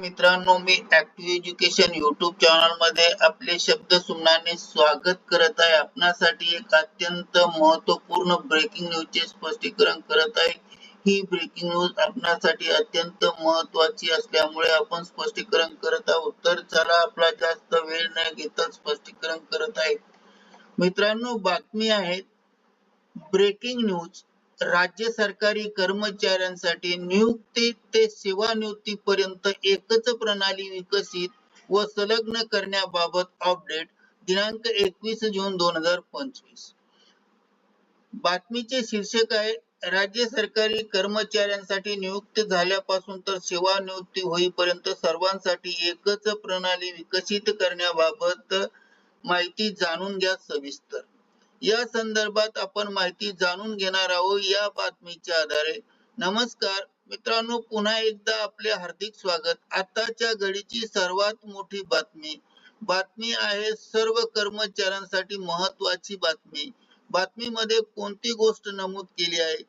मित्रांनो मी active education YouTube चॅनलमध्ये आपले शब्द सुमनाने स्वागत करत आहे. आपणासाठी एक अत्यंत महत्त्वपूर्ण ब्रेकिंग न्यूज चे स्पष्टीकरण करत आहे. ही ब्रेकिंग न्यूज आपणासाठी अत्यंत महत्वाची असल्यामुळे आपण स्पष्टीकरण करत आहोत. तर चला आपला जास्त वेळ न घेता स्पष्टीकरण करत आहे. मित्रांनो बातमी आहे. ब्रेकिंग न्यूज राज्य सरकारी कर्मचाऱ्यांसाठी नियुक्ती ते सेवानिवृत्ती पर्यंत एकच प्रणाली विकसित व संलग्न करण्याबाबत अपडेट दिनांक एकवीस जून दोन हजार पंचवीस. बातमीचे शीर्षक आहे राज्य सरकारी कर्मचाऱ्यांसाठी नियुक्त झाल्यापासून तर सेवानिवृत्ती होईपर्यंत सर्वांसाठी एकच प्रणाली विकसित करण्याबाबत माहिती जाणून घ्या सविस्तर. या संदर्भात आपण माहिती जाणून घेणार आहोत या बातमीच्या आधारे. नमस्कार मित्रांनो पुन्हा एकदा आपले हार्दिक स्वागत. आताच्या घडीची सर्वात मोठी बातमी. बातमी आहे सर्व कर्मचाऱ्यांसाठी महत्वाची बातमी. बातमीमध्ये कोणती गोष्ट नमूद केली आहे?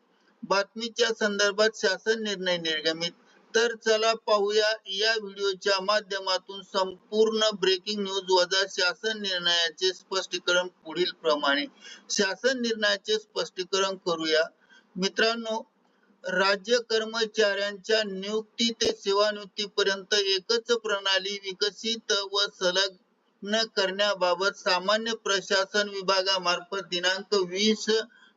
बातमीच्या संदर्भात शासन निर्णय निर्गमित. तर चला पाहूया या व्हिडिओच्या माध्यमातून संपूर्ण ब्रेकिंग न्यूज वजा शासन निर्णयाचे स्पष्टीकरण पुढील प्रमाणे. शासन निर्णयाचे स्पष्टीकरण करूया. मित्रांनो राज्य कर्मचाऱ्यांच्या नियुक्ती ते सेवानिवृत्ती पर्यंत एकच प्रणाली विकसित व संलग्न करण्याबाबत सामान्य प्रशासन विभागामार्फत दिनांक वीस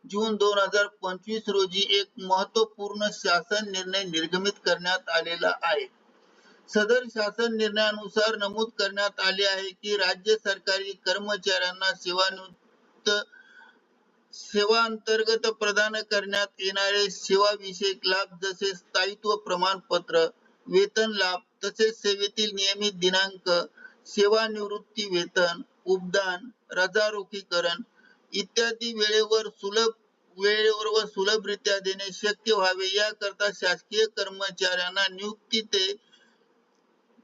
जून दोन हजार पंचवीस रोजी एक महत्त्वपूर्ण शासन निर्णय निर्गमित करण्यात आलेला आहे. सदर शासन निर्णयानुसार नमूद करण्यात आले आहे की राज्य सरकारी कर्मचाऱ्यांना सेवानिवृत्त सेवा अंतर्गत प्रदान करण्यात येणारे सेवा विषयक लाभ जसे स्थायित्व प्रमाणपत्र वेतन लाभ तसेच सेवेतील नियमित दिनांक सेवानिवृत्ती वेतन उपदान रजा रोखीकरण इत्यादी वेळेवर सुलभ वेळेवर व सुलभरित्या देणे शक्य व्हावे. याकरता शासकीय कर्मचाऱ्यांना नियुक्ती ते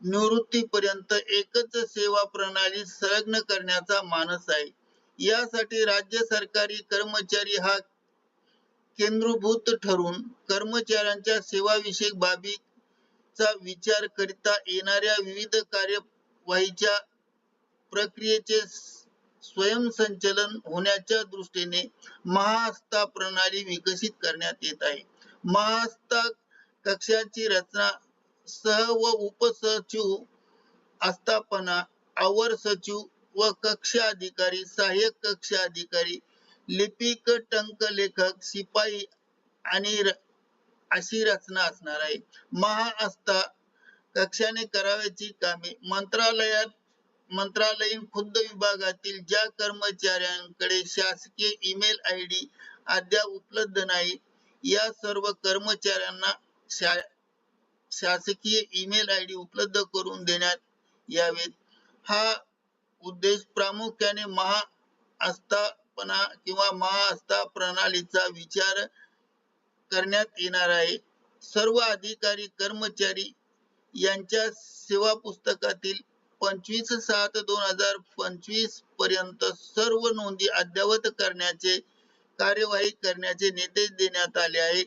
निवृत्तीपर्यंत एकच सेवा प्रणाली संलग्न करण्याचा मानस आहे. यासाठी राज्य सरकारी कर्मचारी हा केंद्रभूत ठरून कर्मचाऱ्यांच्या सेवाविषयक बाबीचा विचार करिता येणाऱ्या विविध कार्यवाहीच्या प्रक्रियेचे स्वयंसंचलन होण्याच्या दृष्टीने महाआस्था प्रणाली विकसित करण्यात येत आहे. महाआस्था कक्षाची रचना सह व उपसचिव आस्थापना आवर सचिव व कक्ष अधिकारी सहाय्यक कक्ष अधिकारी लिपिक टंक लेखक शिपाई आणि अशी रचना असणार आहे. महाआस्था कक्षाने करावयाची कामे मंत्रालयात मंत्रालयीन खुद्द विभागातील ज्या कर्मचाऱ्यांकडे शासकीय ईमेल आय डी अद्याप उपलब्ध नाही या सर्व कर्मचाऱ्यांना शा शासकीय ईमेल आय डी उपलब्ध करून देण्यात यावेत. हा उद्देश प्रामुख्याने महा आस्थापना किंवा महाआस्था प्रणालीचा विचार करण्यात येणार आहे. सर्व अधिकारी कर्मचारी यांच्या सेवा पुस्तकातील पंचवीस सात दोन हजार पंचवीसपर्यंत सर्व नोंदी अद्ययावत करण्याचे कार्यवाही करण्याचे निर्देश देण्यात आले आहे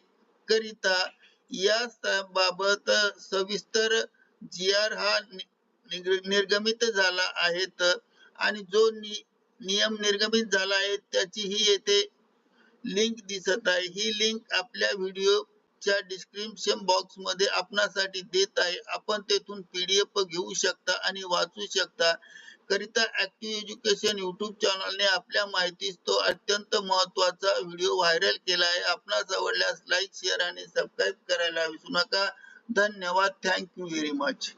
करिता या बाबत सविस्तर जी आर हा निर्गमित झाला आहे आणि जो नि, नियम निर्गमित झाला आहे त्याची ही येथे लिंक दिसत आहे. ही लिंक आपल्या व्हिडिओ च्या डिस्क्रिप्शन बॉक्समध्ये आपणासाठी देत आहे. आपण तेथून पीडीएफ घेऊ शकता आणि वाचू शकता. करिता ऍक्टिव्ह एज्युकेशन युट्यूब चॅनलने आपल्या माहितीस तो अत्यंत महत्त्वाचा व्हिडिओ व्हायरल केला आहे. आपणास आवडल्यास लाईक शेअर आणि सबस्क्राईब करायला विसरू नका. धन्यवाद. Thank you very much